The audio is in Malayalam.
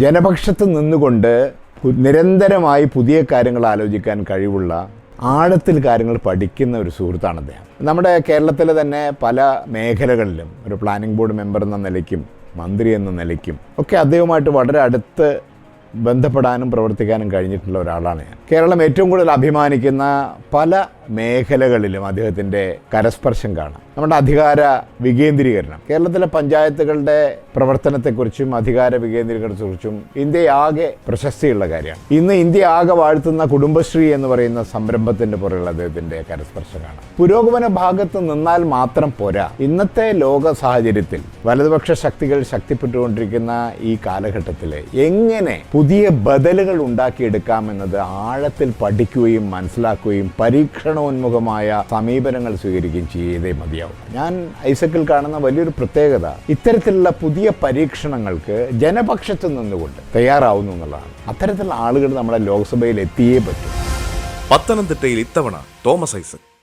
ജനപക്ഷത്ത് നിന്നുകൊണ്ട് നിരന്തരമായി പുതിയ കാര്യങ്ങൾ ആലോചിക്കാൻ കഴിവുള്ള ആഴത്തിൽ കാര്യങ്ങൾ പഠിക്കുന്ന ഒരു സുഹൃത്താണ് അദ്ദേഹം. നമ്മുടെ കേരളത്തിലെ തന്നെ പല മേഖലകളിലും ഒരു പ്ലാനിംഗ് ബോർഡ് മെമ്പർ എന്ന നിലയ്ക്കും മന്ത്രി എന്ന നിലയ്ക്കും ഒക്കെ അദ്ദേഹവുമായിട്ട് വളരെ അടുത്ത് ബന്ധപ്പെടാനും പ്രവർത്തിക്കാനും കഴിഞ്ഞിട്ടുള്ള ഒരാളാണ് ഞാൻ. കേരളം ഏറ്റവും കൂടുതൽ അഭിമാനിക്കുന്ന പല മേഖലകളിലും അദ്ദേഹത്തിന്റെ കരസ്പർശം കാണാം. നമ്മുടെ അധികാര വികേന്ദ്രീകരണം. കേരളത്തിലെ പഞ്ചായത്തുകളുടെ പ്രവർത്തനത്തെക്കുറിച്ചും അധികാര വികേന്ദ്രീകരണത്തെക്കുറിച്ചും ഇന്ത്യയാകെ പ്രശസ്തിയുള്ള കാര്യമാണ്. ഇന്ന് ഇന്ത്യ ആകെ വാഴ്ത്തുന്ന കുടുംബശ്രീ എന്ന് പറയുന്ന സംരംഭത്തിന്റെ പുറകിൽ അദ്ദേഹത്തിന്റെ കരസ്പർശം കാണാം. പുരോഗമന ഭാഗത്ത് നിന്നാൽ മാത്രം പോരാ. ഇന്നത്തെ ലോക സാഹചര്യത്തിൽ വലതുപക്ഷ ശക്തികൾ ശക്തിപ്പെട്ടുകൊണ്ടിരിക്കുന്ന ഈ കാലഘട്ടത്തിൽ എങ്ങനെ പുതിയ ബദലുകൾ ഉണ്ടാക്കിയെടുക്കാമെന്നത് ആഴത്തിൽ പഠിക്കുകയും മനസ്സിലാക്കുകയും പരീക്ഷണോന്മുഖമായ സമീപനങ്ങൾ സ്വീകരിക്കുകയും ചെയ്തേ മതിയാവും. ഞാൻ ഐസക്കിൽ കാണുന്ന വലിയൊരു പ്രത്യേകത ഇത്തരത്തിലുള്ള പുതിയ പരീക്ഷണങ്ങൾക്ക് ജനപക്ഷത്ത് നിന്നുകൊണ്ട് തയ്യാറാവുന്നു എന്നുള്ളതാണ്. അത്തരത്തിലുള്ള ആളുകൾ നമ്മുടെ ലോക്സഭയിൽ എത്തിയേ പറ്റും. പത്തനംതിട്ടയിൽ ഇത്തവണ തോമസ് ഐസക്.